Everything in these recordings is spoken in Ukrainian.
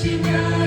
Ciebie.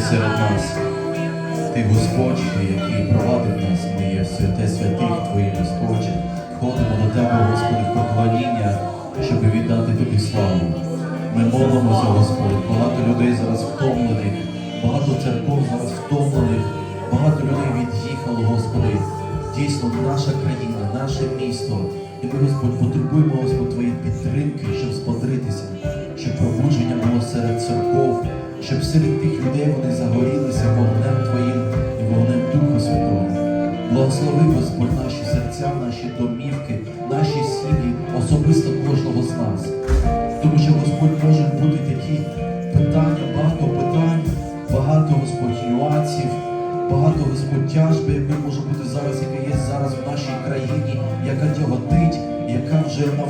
Серед нас. Ти Господь, який провадив нас, ми є святе святих Твої Господь. Ходимо до Тебе, Господи, в поклоніння, щоб віддати Тобі славу. Ми молимося, Господь. Багато людей зараз втомлених, багато церков зараз втомлених, багато людей від'їхало, Господи. Дійсно, наша країна, наше місто. І ми, Господь, потребуємо, Господь, Твоєї підтримки, щоб сподритися, щоб пробудження було серед церков, щоб серед тих людей вони загорілися вогнем Твоїм і вогнем Духа Святого. Благослови, Господь, наші серця, наші домівки, наші сім'ї, особисто кожного з нас. Тому що Господь може бути такі питання, багато питань, багато Господь нюансів, багато Господь тяжби, яка може бути зараз, яка є зараз в нашій країні, яка тяготить, яка вже на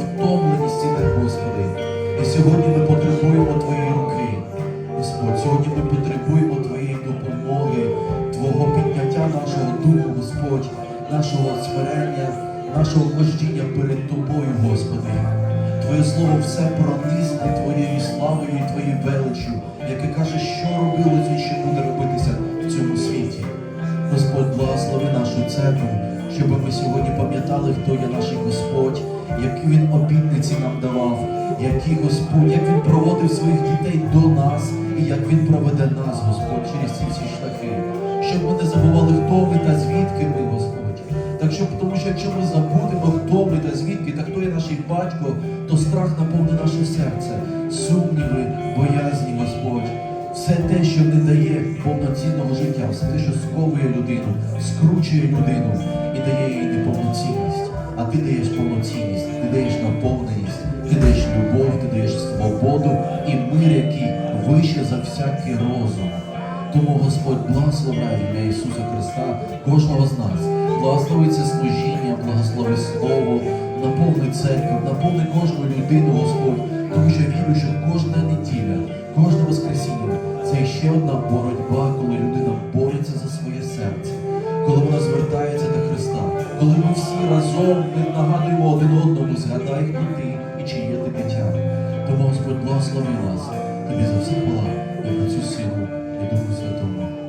Твого підняття нашого духу, Господь, нашого смирення, нашого хождіння перед Тобою, Господи. Твоє слово все пронизне Твоєю славою і Твоєю величчю, яке каже, що робилося і що буде робитися в цьому світі. Господь, благослови нашу церкву, щоб ми сьогодні пам'ятали, хто є наш Господь, які Він обітниці нам давав, який Господь, як Він проводив своїх дітей до нас і як Він проведе нас, Господь, через ці всі шляхи. Щоб ми не забували, хто ми та звідки ми, Господь. Так що, тому що якщо ми забудемо, хто ми та звідки, та хто є наш батько, то страх наповне наше серце, сумніви, боязні, Господь. Все те, що не дає повноцінного життя, все те, що сковує людину, скручує людину і дає їй неповноцінність. А ти даєш повноцінність, ти даєш наповненість, ти даєш любов, ти даєш свободу і мир, який вище за всякий розум. Тому Господь благословляє ім'я Ісуса Христа кожного з нас. Благослови це служіння, благослови Слово, наповни церкву, наповни кожну людину, Господь, тому що вірю, що кожна неділя, кожне воскресіння це ще одна боротьба, коли людина бореться за своє серце, коли вона звертається до Христа, коли ми всі разом нагадуємо один одному, згадай, хто ти і чиє ти дитя. Тому Господь благослови нас, тобі за все хвала і про цю силу і Духу Святому. Амінь.